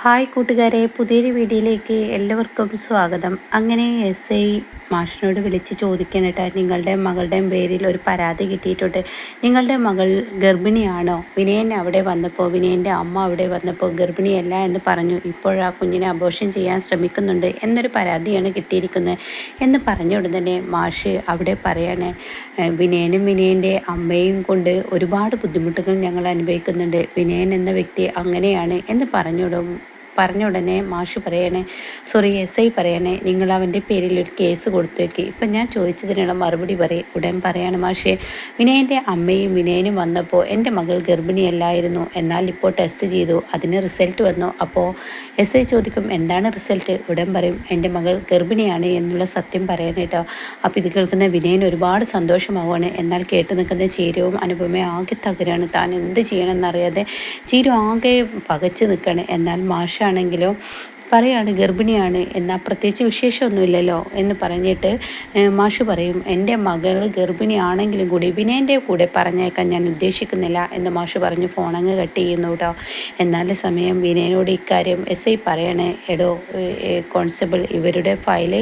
Hi കൂട്ടുകാരെ പുതിയൊരു വീഡിയോയിലേക്ക് എല്ലാവർക്കും സ്വാഗതം. അങ്ങനെ എസ് ഐ മാഷിനോട് വിളിച്ച് ചോദിക്കാനിട്ട് നിങ്ങളുടെ മകളുടെയും പേരിൽ ഒരു പരാതി കിട്ടിയിട്ടുണ്ട്. നിങ്ങളുടെ മകൾ ഗർഭിണിയാണോ? വിനയൻ അവിടെ വന്നപ്പോൾ വിനയന്റെ അമ്മ അവിടെ വന്നപ്പോൾ ഗർഭിണിയല്ല എന്ന് പറഞ്ഞു. ഇപ്പോൾ ആ കുഞ്ഞിനെ അബോഷൻ ചെയ്യാൻ ശ്രമിക്കുന്നുണ്ട് എന്നൊരു പരാതിയാണ് കിട്ടിയിരിക്കുന്നത് എന്ന് പറഞ്ഞ ഉടൻ തന്നെ മാഷ് അവിടെ പറയാണ് വിനയനും വിനയന്റെ അമ്മയും കൊണ്ട് ഒരുപാട് ബുദ്ധിമുട്ടുകൾ ഞങ്ങൾ അനുഭവിക്കുന്നുണ്ട്. വിനയൻ എന്ന വ്യക്തി അങ്ങനെയാണ് എന്ന് പറഞ്ഞുവിടും പറഞ്ഞ ഉടനെ മാഷ് പറയണേ സോറി എസ് ഐ പറയണേ നിങ്ങൾ അവന്റെ പേരിൽ ഒരു കേസ് കൊടുത്തു വെക്കി. ഇപ്പം ഞാൻ ചോദിച്ചതിനുള്ള മറുപടി പറയും ഉടൻ പറയാണ് മാഷെ വിനയന്റെ അമ്മയും വിനയനും വന്നപ്പോൾ എന്റെ മകൾ ഗർഭിണിയല്ലായിരുന്നു എന്നാൽ ഇപ്പോൾ ടെസ്റ്റ് ചെയ്തു അതിന് റിസൾട്ട് വന്നു. അപ്പോൾ എസ് ഐ ചോദിക്കും എന്താണ് റിസൾട്ട് ഉടൻ പറയും എന്റെ മകൾ ഗർഭിണിയാണ് എന്നുള്ള സത്യം പറയാൻ കേട്ടോ. അപ്പോൾ ഇത് കേൾക്കുന്ന വിനയൻ ഒരുപാട് സന്തോഷമാവുകയാണ്. എന്നാൽ കേട്ട് നിൽക്കുന്ന ചീരവും അനുഭവമേ ആകെ തകരാണ്. താൻ എന്ത് ചെയ്യണമെന്നറിയാതെ ചീരു ആകെ പകച്ചു നിൽക്കുകയാണ്. എന്നാൽ മാഷ ആണെങ്കിലോ പറയാണ് ഗർഭിണിയാണ് എന്നാൽ പ്രത്യേകിച്ച് വിശേഷമൊന്നുമില്ലല്ലോ എന്ന് പറഞ്ഞിട്ട് മാഷു പറയും എന്റെ മകൾ ഗർഭിണിയാണെങ്കിലും കൂടി വിനയന്റെ കൂടെ പറഞ്ഞേക്കാൻ ഞാൻ ഉദ്ദേശിക്കുന്നില്ല എന്ന് മാഷു പറഞ്ഞു ഫോണങ്ങ് കട്ട് ചെയ്യുന്നു കേട്ടോ എന്നാൽ സമയം വിനയനോട് ഇക്കാര്യം എസ് ഐ പറയണേ എടോ കോൺസ്റ്റബിൾ ഇവരുടെ ഫയൽ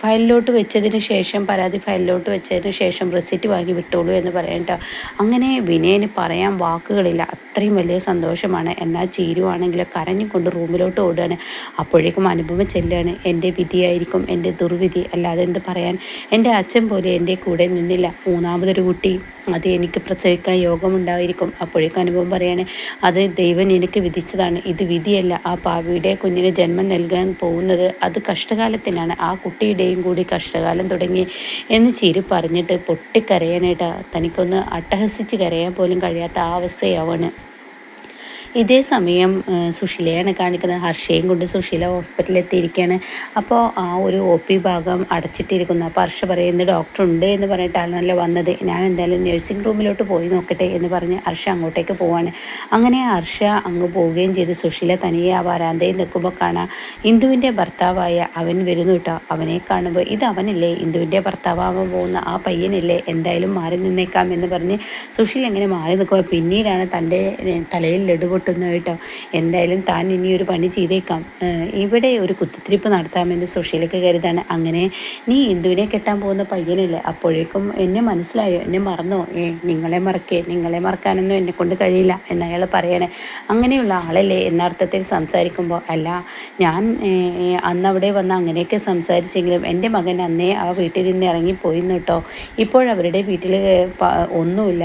ഫയലിലോട്ട് വെച്ചതിന് ശേഷം പരാതി ഫയലിലോട്ട് വെച്ചതിന് ശേഷം റെസിറ്റ് വാങ്ങി വിട്ടോളൂ എന്ന് പറയട്ടോ അങ്ങനെ വിനയന് പറയാൻ വാക്കുകളില്ല അത്രയും വലിയ സന്തോഷമാണ്. എന്നാൽ കരഞ്ഞു കരഞ്ഞുകൊണ്ട് റൂമിലോട്ട് പുറത്തോട്ട് ഓടുകയാണ്. അപ്പോഴേക്കും അനുഭവം ചെല്ലുകയാണ്. എന്റെ വിധിയായിരിക്കും എന്റെ ദുർവിധി. അല്ലാതെ എന്ത് പറയാൻ? എന്റെ അച്ഛൻ പോലെ എന്റെ കൂടെ നിന്നില്ല. മൂന്നാമതൊരു കുട്ടി. അത് എനിക്ക് പ്രസവിക്കാൻ യോഗമുണ്ടായിരിക്കും. അപ്പോഴേക്കും അനുഭവം പറയാണ് അത് ദൈവം എനിക്ക് വിധിച്ചതാണ്. ഇത് വിധിയല്ല. ആ പാവിയുടെ കുഞ്ഞിന് ജന്മം നൽകാൻ പോകുന്നത് അത് കഷ്ടകാലത്തിനാണ് ആ കുട്ടിയുടെയും കൂടി കഷ്ടകാലം തുടങ്ങി. എന്ന് ചിരി പറഞ്ഞിട്ട് പൊട്ടിക്കരയാനായിട്ട് തനിക്കൊന്ന് അട്ടഹസിച്ച് കരയാൻ പോലും കഴിയാത്ത ആ അവസ്ഥയാവാണ് ഇതേ സമയം സുശീലയാണ് കാണിക്കുന്നത്. ഹർഷയും കൊണ്ട് സുശീല ഹോസ്പിറ്റലിൽ എത്തിയിരിക്കുകയാണ് അപ്പോൾ ആ ഒരു ഒ പി ഭാഗം അടച്ചിട്ടിരിക്കുന്നു. അപ്പോൾ ഹർഷ പറയുന്നത് ഡോക്ടർ ഉണ്ട് എന്ന് പറഞ്ഞിട്ടാണല്ലോ വന്നത്. ഞാൻ എന്തായാലും നഴ്സിംഗ് റൂമിലോട്ട് പോയി നോക്കട്ടെ എന്ന് പറഞ്ഞ് ഹർഷ അങ്ങോട്ടേക്ക് പോവാണ്. അങ്ങനെ ഹർഷ അങ്ങ് പോവുകയും ചെയ്ത് സുശീല തനിയെ ആ വരാന്തയിൽ നിൽക്കുമ്പോൾ കാണാം ഇന്ദുവിന്റെ ഭർത്താവായ അവൻ വരുന്നു കേട്ടോ അവനെ കാണുമ്പോൾ ഇത് അവനല്ലേ? ഇന്ദുവിന്റെ ഭർത്താവാകാൻ പോകുന്ന ആ പയ്യനല്ലേ? എന്തായാലും മാറി നിന്നേക്കാം എന്ന് പറഞ്ഞ് സുശീല എങ്ങനെ മാറി നിൽക്കുമ്പോൾ പിന്നീടാണ് തന്റെ തലയിൽ ലഡു പൊട്ടുന്നത് കേട്ടോ. എന്തായാലും താൻ ഇനി ഒരു പണി ചെയ്തേക്കാം. ഇവിടെ ഒരു കുത്തിത്തിരിപ്പ് നടത്താമെന്ന് സുഷീലൊക്കെ കരുതാണ്. അങ്ങനെ നീ ഇന്ദുവിനെ കെട്ടാൻ പോകുന്ന പയ്യനല്ലേ? അപ്പോഴേക്കും എന്നെ മനസ്സിലായോ? എന്നെ മറന്നോ? ഏ നിങ്ങളെ മറക്കേ? നിങ്ങളെ മറക്കാനൊന്നും എന്നെ കൊണ്ട് കഴിയില്ല എന്ന് അയാൾ പറയണേ. അങ്ങനെയുള്ള ആളല്ലേ എന്നർത്ഥത്തിൽ സംസാരിക്കുമ്പോൾ. അല്ല ഞാൻ അന്ന് അവിടെ വന്ന് അങ്ങനെയൊക്കെ സംസാരിച്ചെങ്കിലും എന്റെ മകൻ അന്നേ ആ വീട്ടിൽ നിന്ന് ഇറങ്ങിപ്പോയി കേട്ടോ. ഇപ്പോഴവരുടെ വീട്ടിൽ ഒന്നുമില്ല.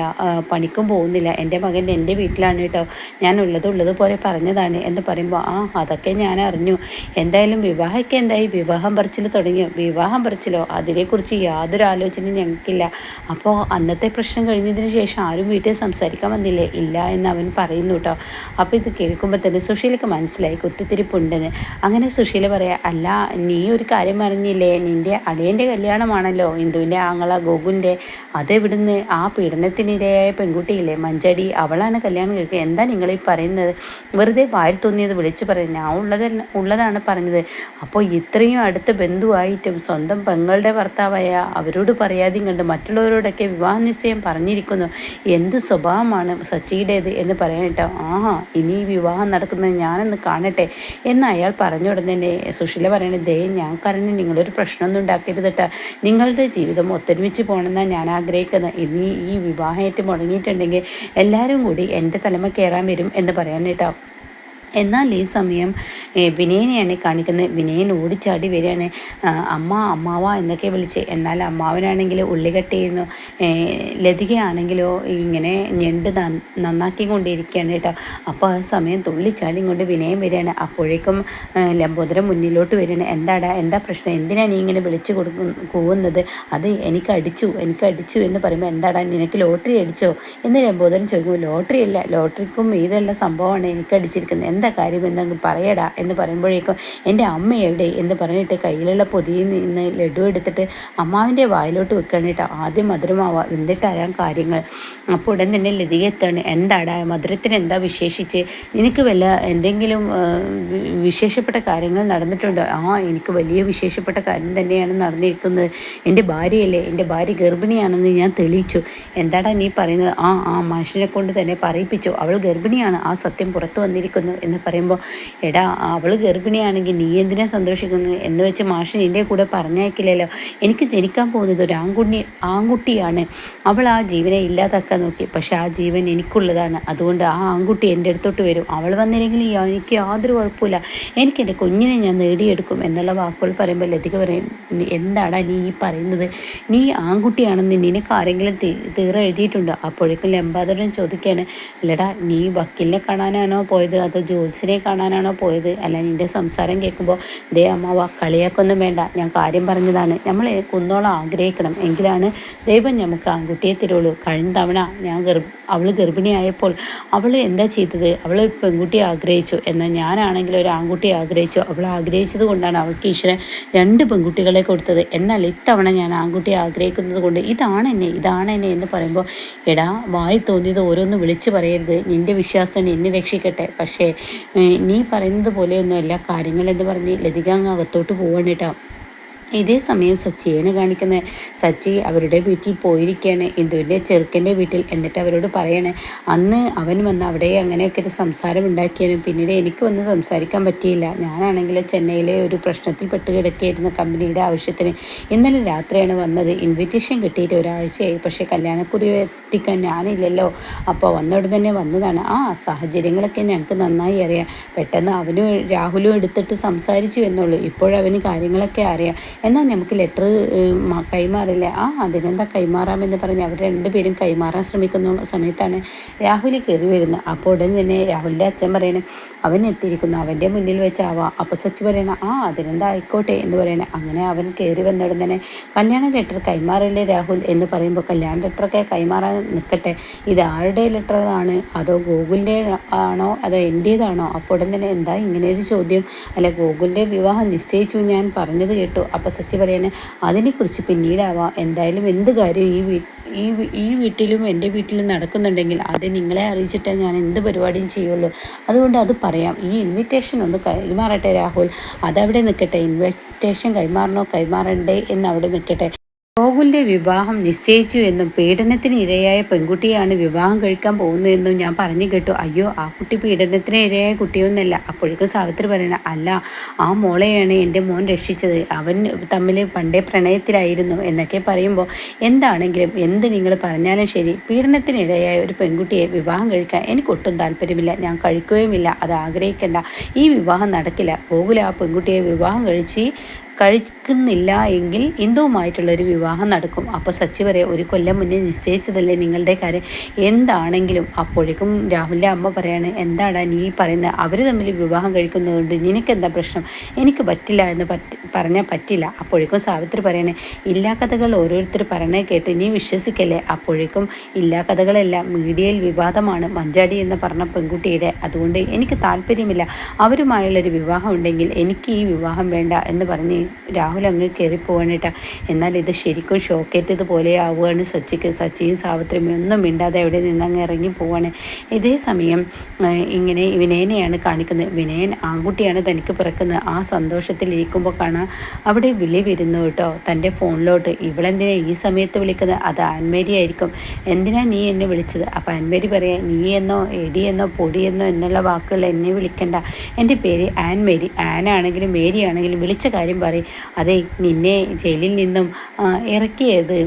പണിക്കും പോകുന്നില്ല. എന്റെ മകൻ എന്റെ വീട്ടിലാണ് കേട്ടോ. ഞാൻ ഉള്ളത് ഉള്ളതുപോലെ പറഞ്ഞതാണ് എന്ന് പറയുമ്പോൾ ആ അതൊക്കെ ഞാൻ അറിഞ്ഞു. എന്തായാലും വിവാഹമൊക്കെ എന്തായി? വിവാഹം പറിച്ചിൽ തുടങ്ങിയോ? വിവാഹം പറിച്ചിലോ? അതിനെക്കുറിച്ച് യാതൊരു ആലോചനയും ഞങ്ങൾക്കില്ല. അപ്പോൾ അന്നത്തെ പ്രശ്നം കഴിഞ്ഞതിന് ശേഷം ആരും വീട്ടിൽ സംസാരിക്കാൻ വന്നില്ലേ? ഇല്ല എന്ന് അവൻ പറയുന്നു കേട്ടോ അപ്പോൾ ഇത് കേൾക്കുമ്പോൾ തന്നെ സുശീലക്ക് മനസ്സിലായി. കുത്തിത്തിരിപ്പുണ്ടെന്ന് അങ്ങനെ സുശീല പറയാ അല്ല നീ ഒരു കാര്യം അറിഞ്ഞില്ലേ നിന്റെ അളിയന്റെ കല്യാണമാണല്ലോ. ഹിന്ദുവിന്റെ ആങ്ങള ഗോകുലിന്റെ അതെവിടുന്ന്? ആ പീഡനത്തിനിരയായ പെൺകുട്ടിയില്ലേ? മഞ്ചടി അവളാണ് കല്യാണം കഴിക്കുക എന്താ നിങ്ങളീ പറയുന്നത്. വെറുതെ വായിൽ തോന്നിയത് വിളിച്ചു പറയും ഞാൻ ഉള്ളത് ഉള്ളതാണ് പറഞ്ഞത്. അപ്പോൾ ഇത്രയും അടുത്ത ബന്ധുവായിട്ടും സ്വന്തം പെങ്ങളുടെ ഭർത്താവായ അവരോട് പറയാതെയും കണ്ട് മറ്റുള്ളവരോടൊക്കെ വിവാഹ നിശ്ചയം പറഞ്ഞിരിക്കുന്നു. എന്ത് സ്വഭാവമാണ് സച്ചിയുടേത് എന്ന് പറയാനിട്ടോ ആ ഇനി വിവാഹം നടക്കുന്നത് ഞാനൊന്ന് കാണട്ടെ എന്ന് അയാൾ പറഞ്ഞു ഉടനെ സുശീല പറയണത് ദേ ഞാൻ കാരണം നിങ്ങളൊരു പ്രശ്നമൊന്നും ഉണ്ടാക്കരുത് കേട്ടോ നിങ്ങളുടെ ജീവിതം ഒത്തൊരുമിച്ച് പോകണമെന്നാണ് ഞാൻ ആഗ്രഹിക്കുന്നത്. ഇനി ഈ വിവാഹമായിട്ട് മുടങ്ങിയിട്ടുണ്ടെങ്കിൽ എല്ലാവരും കൂടി എന്റെ തലമ കയറാൻ വരും എന്ന് പറയാൻ കേട്ടോ. എന്നാൽ ഈ സമയം വിനയനെയാണ് കാണിക്കുന്നത്. വിനയൻ ഓടിച്ചാടി വരികയാണ്. അമ്മ അമ്മാവ എന്നൊക്കെ വിളിച്ച്. എന്നാൽ അമ്മാവനാണെങ്കിൽ ഉള്ളി കട്ട് ചെയ്യുന്നു ലതികയാണെങ്കിലോ ഇങ്ങനെ ഞണ്ട് നന്നാക്കിക്കൊണ്ടിരിക്കുകയാണ് കേട്ടോ. അപ്പോൾ ആ സമയം തുള്ളിച്ചാടി കൊണ്ട് വിനയം വരികയാണ്. അപ്പോഴേക്കും ലംബോദരം മുന്നിലോട്ട് വരികയാണ്. എന്താടാ എന്താ പ്രശ്നം? എന്തിനാണ് നീ ഇങ്ങനെ വിളിച്ചു കൊടുക്കും കൂവുന്നത്? അത് എനിക്ക് അടിച്ചു എനിക്ക് അടിച്ചു എന്ന് പറയുമ്പോൾ എന്താടാ നിനക്ക് ലോട്ടറി അടിച്ചോ? എന്ന് ലംബോദരം ചോദിക്കുമ്പോൾ ലോട്ടറി അല്ല ലോട്ടറിക്കും ഇതെല്ലാം സംഭവമാണ് എനിക്ക് അടിച്ചിരിക്കുന്നത് എന്താ കാര്യം എന്തെങ്കിലും പറയടാ എന്ന് പറയുമ്പോഴേക്കും എന്റെ അമ്മ എവിടെ എന്ന് പറഞ്ഞിട്ട് കയ്യിലുള്ള പൊതിയിൽ നിന്ന് ലഡു എടുത്തിട്ട് അമ്മാവിന്റെ വായിലോട്ട് വെക്കണം ആദ്യം മധുരമാവാ എന്നിട്ടറിയാം കാര്യങ്ങൾ. അപ്പോൾ ഉടൻ തന്നെ ലതിക എത്താണ്? എന്താടാ? മധുരത്തിന് എന്താ വിശേഷിച്ച്? നിനക്ക് വല്ല എന്തെങ്കിലും വിശേഷപ്പെട്ട കാര്യങ്ങൾ നടന്നിട്ടുണ്ടോ? ആ എനിക്ക് വലിയ വിശേഷപ്പെട്ട കാര്യം തന്നെയാണ് നടന്നിരിക്കുന്നത്. എന്റെ ഭാര്യയല്ലേ? എന്റെ ഭാര്യ ഗർഭിണിയാണെന്ന് ഞാൻ തെളിയിച്ചു. എന്താടാ നീ പറയുന്നത്? ആ ആ മനുഷ്യനെ കൊണ്ട് തന്നെ പറയിപ്പിച്ചു. അവൾ ഗർഭിണിയാണ്. ആ സത്യം പുറത്തു വന്നിരിക്കുന്നു എന്ന് പറയുമ്പോൾ എടാ അവൾ ഗർഭിണിയാണെങ്കിൽ നീ എന്തിനാ സന്തോഷിക്കുന്നു? എന്ന് വെച്ച് മാഷ് നിന്റെ കൂടെ പറഞ്ഞയക്കില്ലല്ലോ എനിക്ക് ജനിക്കാൻ പോകുന്നത് ഒരു ആൺകുട്ടി ആൺകുട്ടിയാണ്. അവൾ ആ ജീവനെ ഇല്ലാതാക്കാൻ നോക്കി. പക്ഷേ ആ ജീവൻ എനിക്കുള്ളതാണ്. അതുകൊണ്ട് ആ ആൺകുട്ടി എന്റെ അടുത്തോട്ട് വരും. അവൾ വന്നില്ലെങ്കിൽ എനിക്ക് യാതൊരു കുഴപ്പമില്ല എനിക്ക് എന്റെ കുഞ്ഞിനെ ഞാൻ നേടിയെടുക്കും എന്നുള്ള വാക്കുകൾ പറയുമ്പോൾ ലതിക പറയും എന്താടാ നീ ഈ പറയുന്നത്? നീ ആൺകുട്ടിയാണെന്ന് നിനക്ക് ആരെങ്കിലും തീരെ എഴുതിയിട്ടുണ്ടോ? അപ്പോഴേക്കും ലംബാദരൻ ചോദിക്കുകയാണ് അല്ലടാ നീ വക്കീലിനെ കാണാനാണോ പോയത്? അതോ ജോത്സിനെ കാണാനാണോ പോയത്? അല്ല നിന്റെ സംസാരം കേൾക്കുമ്പോൾ ദേ അമ്മാവ കളിയാക്കൊന്നും വേണ്ട. ഞാൻ കാര്യം പറഞ്ഞതാണ്. നമ്മൾ കുന്നോളം ആഗ്രഹിക്കണം. എങ്കിലാണ് ദൈവം നമുക്ക് ആൺകുട്ടിയെ തരുള്ളൂ. കഴിഞ്ഞ തവണ ഞാൻ ഗർഭ അവൾ ഗർഭിണിയായപ്പോൾ അവൾ എന്താ ചെയ്തത്? അവൾ പെൺകുട്ടിയെ ആഗ്രഹിച്ചു. എന്നാൽ ഞാനാണെങ്കിൽ ഒരു ആൺകുട്ടിയെ ആഗ്രഹിച്ചു. അവൾ ആഗ്രഹിച്ചത് കൊണ്ടാണ് അവൾക്ക് ഈശ്വരൻ രണ്ട് പെൺകുട്ടികളെ കൊടുത്തത്. എന്നാൽ ഇത്തവണ ഞാൻ ആൺകുട്ടിയെ ആഗ്രഹിക്കുന്നത് കൊണ്ട് ഇതാണ് എന്നെ ഇതാണ് എന്നെ എന്ന് പറയുമ്പോൾ എടാ വായി തോന്നിയത് ഓരോന്ന് വിളിച്ചു പറയരുത്. നിന്റെ വിശ്വാസം എന്നെ രക്ഷിക്കട്ടെ. പക്ഷേ നീ പറയുന്നത് പോലെയൊന്നുമല്ല കാര്യങ്ങളെന്ന് പറഞ്ഞ് ലതിക അങ്ങ് അകത്തോട്ട് പോവാണ് കേട്ടോ. ഇതേ സമയം സച്ചിയാണ് കാണിക്കുന്നത് സച്ചി അവരുടെ വീട്ടിൽ പോയിരിക്കുകയാണ് ഇന്ദുവിന്റെ ചെറുക്കന്റെ വീട്ടിൽ എന്നിട്ട് അവരോട് പറയണേ അന്ന് അവൻ വന്ന് അവിടെ അങ്ങനെയൊക്കെ ഒരു സംസാരം ഉണ്ടാക്കിയാലും പിന്നീട് എനിക്ക് വന്ന് സംസാരിക്കാൻ പറ്റിയില്ല. ഞാനാണെങ്കിൽ ചെന്നൈയിലെ ഒരു പ്രശ്നത്തിൽ പെട്ട് കിടക്കുകയായിരുന്നു കമ്പനിയുടെ ആവശ്യത്തിന്. ഇന്നലെ രാത്രിയാണ് വന്നത്. ഇൻവിറ്റേഷൻ കിട്ടിയിട്ട് ഒരാഴ്ചയായി. പക്ഷേ കല്യാണക്കുറി എത്തിക്കാൻ ഞാനില്ലല്ലോ. അപ്പോൾ വന്നോട് തന്നെ വന്നതാണ്. ആ സാഹചര്യങ്ങളൊക്കെ ഞങ്ങൾക്ക് നന്നായി അറിയാം. പെട്ടെന്ന് അവനും രാഹുലും എടുത്തിട്ട് സംസാരിച്ചു എന്നുള്ളൂ. ഇപ്പോഴവന് കാര്യങ്ങളൊക്കെ അറിയാം. എന്നാൽ നമുക്ക് ലെറ്റർ കൈമാറില്ല? ആ അതിനെന്താ കൈമാറാമെന്ന് പറഞ്ഞ് അവർ രണ്ടുപേരും കൈമാറാൻ ശ്രമിക്കുന്ന സമയത്താണ് രാഹുൽ കയറി വരുന്നത്. അപ്പോൾ ഉടൻ തന്നെ രാഹുലിന്റെ അച്ഛൻ പറയണേ അവൻ എത്തിയിരിക്കുന്നു അവന്റെ മുന്നിൽ വെച്ചാവാം അപ്പോൾ സച്ച് പറയണം ആ അതിനെന്താ ആയിക്കോട്ടെ എന്ന് പറയണേ. അങ്ങനെ അവൻ കയറി വന്ന ഉടൻ തന്നെ കല്യാണ ലെറ്റർ കൈമാറില്ലേ രാഹുൽ? എന്ന് പറയുമ്പോൾ കല്യാണ ലെറ്ററൊക്കെ കൈമാറാൻ നിൽക്കട്ടെ ഇത് ആരുടെ ലെറ്ററാണ് അതോ ഗൂഗിളിന്റെ ആണോ? അതോ എന്റേതാണോ അപ്പോൾ ഉടൻ തന്നെ എന്താ ഇങ്ങനെ ഒരു ചോദ്യം? അല്ല ഗൂഗിളിന്റെ വിവാഹം നിശ്ചയിച്ചു ഞാൻ പറഞ്ഞത് കേട്ടു. അപ്പോൾ സച്ച് പറയണേ അതിനെക്കുറിച്ച് പിന്നീടാവാം. എന്തായാലും എന്ത് കാര്യം ഈ വീ ഈ ഈ വീട്ടിലും എന്റെ വീട്ടിലും നടക്കുന്നുണ്ടെങ്കിൽ അത് നിങ്ങളെ അറിയിച്ചിട്ടേ ഞാൻ എന്ത് പരിപാടിയും ചെയ്യുള്ളൂ. അതുകൊണ്ട് അത് പറയാം. ഈ ഇൻവിറ്റേഷൻ ഒന്ന് കൈമാറട്ടെ രാഹുൽ. അതവിടെ നിൽക്കട്ടെ. ഇൻവിറ്റേഷൻ കൈമാറണോ കൈമാറണ്ടേ എന്ന് അവിടെ നിൽക്കട്ടെ. ഗോകുലിന്റെ വിവാഹം നിശ്ചയിച്ചു എന്നും പീഡനത്തിന് ഇരയായ പെൺകുട്ടിയാണ് വിവാഹം കഴിക്കാൻ പോകുന്നതെന്നും ഞാൻ പറഞ്ഞു കേട്ടു. അയ്യോ ആ കുട്ടി പീഡനത്തിന് ഇരയായ കുട്ടിയൊന്നല്ല. അപ്പോഴേക്കും സാവിത്രി പറയണ അല്ല ആ മോളെയാണ് എന്റെ മോൻ രക്ഷിച്ചത്. അവൻ തമ്മിൽ പണ്ടേ പ്രണയത്തിലായിരുന്നു എന്നൊക്കെ പറയുമ്പോൾ എന്താണെങ്കിലും എന്ത് നിങ്ങൾ പറഞ്ഞാലും ശരി പീഡനത്തിന് ഇരയായ ഒരു പെൺകുട്ടിയെ വിവാഹം കഴിക്കാൻ എനിക്കൊട്ടും താല്പര്യമില്ല. ഞാൻ കഴിക്കുകയുമില്ല. അത് ആഗ്രഹിക്കേണ്ട. ഈ വിവാഹം നടക്കില്ല. ഗോകുല ആ പെൺകുട്ടിയെ വിവാഹം കഴിച്ച് കഴിക്കുന്നില്ല എങ്കിൽ ഇന്ദുവുമായിട്ടുള്ള ഒരു വിവാഹം നടക്കും. അപ്പോൾ സച്ചി പറയാം ഒരു കൊല്ലം മുന്നേ നിശ്ചയിച്ചതല്ലേ നിങ്ങളുടെ കാര്യം? എന്താണെങ്കിലും അപ്പോഴേക്കും രാഹുലിന്റെ അമ്മ പറയാണ് എന്താണ് നീ പറയുന്നത് അവർ തമ്മിൽ വിവാഹം കഴിക്കുന്നതുകൊണ്ട് നിനക്കെന്താ പ്രശ്നം? എനിക്ക് പറ്റില്ല എന്ന് പറ്റി പറഞ്ഞാൽ പറ്റില്ല. അപ്പോഴേക്കും സാവിത്രി പറയണേ ഇല്ലാ കഥകൾ ഓരോരുത്തർ പറയണേ കേട്ട് നീ വിശ്വസിക്കല്ലേ? അപ്പോഴേക്കും ഇല്ലാ കഥകളെല്ലാം മീഡിയയിൽ വിവാദമാണ്. മഞ്ചാടി എന്ന് പറഞ്ഞ പെൺകുട്ടിയുടെ അതുകൊണ്ട് എനിക്ക് താല്പര്യമില്ല. അവരുമായുള്ളൊരു വിവാഹം ഉണ്ടെങ്കിൽ എനിക്ക് ഈ വിവാഹം വേണ്ട എന്ന് പറഞ്ഞ് രാഹുൽ അങ്ങ് കയറിപ്പോവാണ് എന്നാൽ ഇത് ശരിക്കും ഷോക്കേറ്റത് പോലെ ആവുകയാണ് സച്ചിക്ക്. സച്ചിയും സാവിത്രിയും ഒന്നും മിണ്ടാതെ അവിടെ നിന്നങ്ങ് ഇറങ്ങി പോവാണ്. ഇതേ സമയം ഇങ്ങനെ വിനയനെയാണ് കാണിക്കുന്നത്. വിനയൻ ആൺകുട്ടിയാണ് തനിക്ക് പിറക്കുന്നത്. ആ സന്തോഷത്തിൽ ഇരിക്കുമ്പോൾ കാണാം അവിടെ വിളി വരുന്നു കേട്ടോ തന്റെ ഫോണിലോട്ട്. ഇവളെന്തിനാ ഈ സമയത്ത് വിളിക്കുന്നത്? അത് ആൻമേരി ആയിരിക്കും. എന്തിനാ നീ എന്നെ വിളിച്ചത്? അപ്പോൾ ആൻമേരി പറയാം നീ എന്നോ എടി എന്നോ എന്നോ എന്നുള്ള വാക്കുകൾ എന്നെ വിളിക്കണ്ട. എന്റെ പേര് ആൻമേരി. ആനാണെങ്കിലും മേരി ആണെങ്കിലും വിളിച്ച കാര്യം പറയും അതെ നിന്നെ ജയിലിൽ നിന്നും ഇറക്കിയത്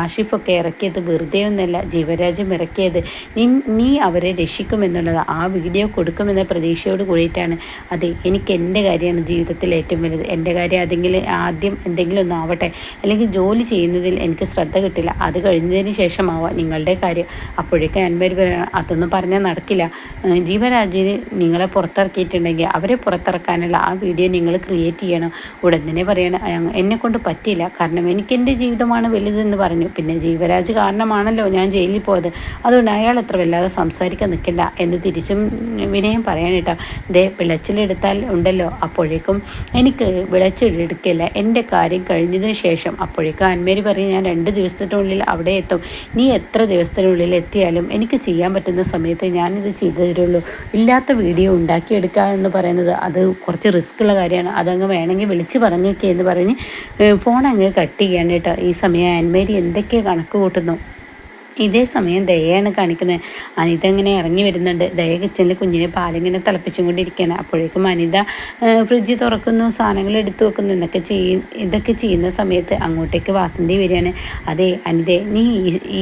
ആഷിഫൊക്കെ ഇറക്കിയത് വെറുതെ ഒന്നല്ല ജീവരാജ്യം ഇറക്കിയത്. നീ നീ അവരെ രക്ഷിക്കുമെന്നുള്ളത് ആ വീഡിയോ കൊടുക്കുമെന്ന പ്രതീക്ഷയോട് കൂടിയിട്ടാണ്. അതെ എനിക്ക് എന്റെ കാര്യമാണ് ജീവിതത്തിൽ ഏറ്റവും വലുത്. എന്റെ കാര്യം അതെങ്കിലും ആദ്യം എന്തെങ്കിലും ഒന്നും ആവട്ടെ. അല്ലെങ്കിൽ ജോലി ചെയ്യുന്നതിൽ എനിക്ക് ശ്രദ്ധ കിട്ടില്ല. അത് കഴിഞ്ഞതിന് ശേഷമാവാം നിങ്ങളുടെ കാര്യം. അപ്പോഴേക്കും അൻപര് പറയണം അതൊന്നും പറഞ്ഞാൽ നടക്കില്ല. ജീവരാജിന് നിങ്ങളെ പുറത്തിറക്കിയിട്ടുണ്ടെങ്കിൽ അവരെ പുറത്തിറക്കാനുള്ള ആ വീഡിയോ നിങ്ങൾ ക്രിയേറ്റ് ചെയ്യണം. ഉടൻ തന്നെ പറയണം എന്നെ കൊണ്ട് പറ്റിയില്ല. കാരണം എനിക്ക് എന്റെ ജീവിതമാണ് വലുതെന്ന് പറഞ്ഞു. പിന്നെ ജീവരാജ് കാരണമാണല്ലോ ഞാൻ ജയിലിൽ പോയത്. അതുകൊണ്ട് അയാൾ എത്ര വല്ലാതെ സംസാരിക്കാൻ നിൽക്കണ്ട എന്ന് തിരിച്ചും വിനയം പറയാൻ കേട്ടോ. ദേ വിളച്ചിലെടുത്താൽ ഉണ്ടല്ലോ. അപ്പോഴേക്കും എനിക്ക് വിളച്ചിലെടുക്കില്ല എന്റെ കാര്യം കഴിഞ്ഞതിന് ശേഷം അപ്പോഴേക്കും അന്മേരി പറയും ഞാൻ രണ്ട് ദിവസത്തിനുള്ളിൽ അവിടെ എത്തും. നീ എത്ര ദിവസത്തിനുള്ളിൽ എത്തിയാലും എനിക്ക് ചെയ്യാൻ പറ്റുന്ന സമയത്ത് ഞാനിത് ചെയ്തു തരുള്ളൂ ഇല്ലാത്ത വീഡിയോ ഉണ്ടാക്കിയെടുക്കുക എന്ന് പറയുന്നത് അത് കുറച്ച് റിസ്ക് ഉള്ള കാര്യമാണ്. അതങ്ങ് വേണമെങ്കിൽ വിളിച്ച് പറഞ്ഞൊക്കെ എന്ന് പറഞ്ഞ് ഫോൺ അങ്ങ് കട്ട് ചെയ്യാണ് കേട്ടോ. ഈ സമയം ആൻമേരി എന്തൊക്കെയോ കണക്ക് കൂട്ടുന്നു? ഇതേ സമയം ദയയാണ് കാണിക്കുന്നത്. അനിത ഇങ്ങനെ ഇറങ്ങി വരുന്നുണ്ട്. ദയ കിച്ചണിൽ കുഞ്ഞിനെ പാലിങ്ങനെ തിളപ്പിച്ചും കൊണ്ടിരിക്കുകയാണ് അപ്പോഴേക്കും അനിത ഫ്രിഡ്ജ് തുറക്കുന്നു സാധനങ്ങൾ എടുത്തു വെക്കുന്നു എന്നൊക്കെ ചെയ്യും ഇതൊക്കെ ചെയ്യുന്ന സമയത്ത് അങ്ങോട്ടേക്ക് വാസന്തി വരികയാണ്. അതെ അനിത നീ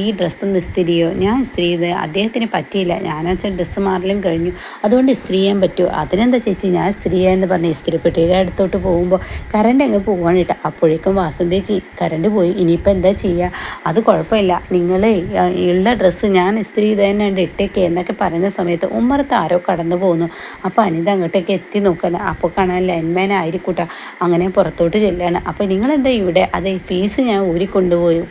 ഈ ഡ്രസ്സ് ഇസ്തിരിയോ ഞാൻ സ്ത്രീ ഇത് അദ്ദേഹത്തിന് പറ്റിയില്ല. ഞാനാച്ചാൽ ഡ്രസ്സ് മാറലും കഴിഞ്ഞു. അതുകൊണ്ട് സ്ത്രീ ചെയ്യാൻ പറ്റുമോ അതിനെന്താ ചേച്ചി? ഞാൻ സ്ത്രീയായെന്ന് പറഞ്ഞ് ഇസ്തിരിപ്പെട്ടിയുടെ അടുത്തോട്ട് പോകുമ്പോൾ കറണ്ട് അങ്ങ് പോവാണ് കേട്ടോ. അപ്പോഴേക്കും വാസന്തി കറണ്ട് പോയി. ഇനിയിപ്പോൾ എന്താ ചെയ്യുക അത് കുഴപ്പമില്ല. നിങ്ങൾ ഉള്ള ഡ്രസ്സ് ഞാൻ സ്ത്രീ ചെയ്ത് തന്നെ ഉണ്ട് ഇട്ടേക്ക് എന്നൊക്കെ പറയുന്ന സമയത്ത് ഉമ്മറത്ത് ആരോ കടന്നു പോകുന്നു അപ്പോൾ അനിത അങ്ങോട്ടേക്ക് എത്തി നോക്കണം. അപ്പോൾ കാണാൻ ലൈൻമാൻ ആയിരിക്കൂട്ട. അങ്ങനെ പുറത്തോട്ട് ചെല്ലുകയാണ് അപ്പോൾ നിങ്ങളെന്താ ഇവിടെ? അതെ ഫീസ് ഞാൻ ഊരിക്കൊണ്ടുപോയി.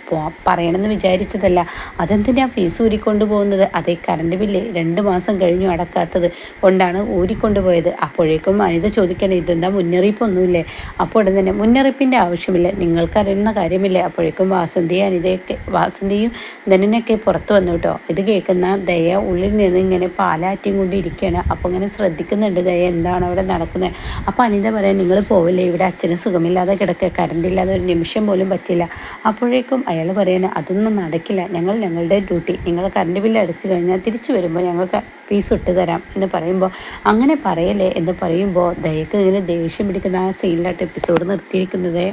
പറയണമെന്ന് വിചാരിച്ചതല്ല. അതെന്തിനാണ് ഫീസ് ഊരിക്കൊണ്ടുപോകുന്നത്? അതേ കറണ്ട് ബില്ല് രണ്ട് മാസം കഴിഞ്ഞു അടക്കാത്തത് കൊണ്ടാണ് ഊരിക്കൊണ്ടുപോയത്. അപ്പോഴേക്കും അനിത ചോദിക്കണം ഇതെന്താ മുന്നറിയിപ്പൊന്നുമില്ലേ? അപ്പോൾ ഉടൻ തന്നെ മുന്നറിയിപ്പിന്റെ ആവശ്യമില്ല. നിങ്ങൾക്കറിയുന്ന കാര്യമില്ലേ? അപ്പോഴേക്കും വാസന്തി അനിതയൊക്കെ വാസന്തിയും ധനനൊക്കെ ഒക്കെ പുറത്ത് വന്നു കേട്ടോ. ഇത് കേൾക്കുന്ന ദയ ഉള്ളിൽ നിന്ന് ഇങ്ങനെ പാലാറ്റിയും കൊണ്ട് ഇരിക്കുകയാണ്. അപ്പോൾ ഇങ്ങനെ ശ്രദ്ധിക്കുന്നുണ്ട് ദയ എന്താണ് അവിടെ നടക്കുന്നത്? അപ്പോൾ അനിത പറയാൻ നിങ്ങൾ പോവില്ലേ? ഇവിടെ അച്ഛന് സുഖമില്ലാതെ കിടക്കുക. കറണ്ടില്ലാതെ ഒരു നിമിഷം പോലും പറ്റില്ല. അപ്പോഴേക്കും അയാൾ പറയാൻ അതൊന്നും നടക്കില്ല. ഞങ്ങൾ ഞങ്ങളുടെ ഡ്യൂട്ടി നിങ്ങൾ കറണ്ട് ബില്ല് അടിച്ചു കഴിഞ്ഞാൽ തിരിച്ചു വരുമ്പോൾ ഞങ്ങൾക്ക് ഫീസ് ഇട്ട് തരാം. എന്ന് പറയുമ്പോൾ അങ്ങനെ പറയല്ലേ? എന്ന് പറയുമ്പോൾ ദയക്ക് ഇങ്ങനെ ദേഷ്യം പിടിക്കുന്ന ആ സീനിലായിട്ട് എപ്പിസോഡ് നിർത്തിയിരിക്കുന്നത്.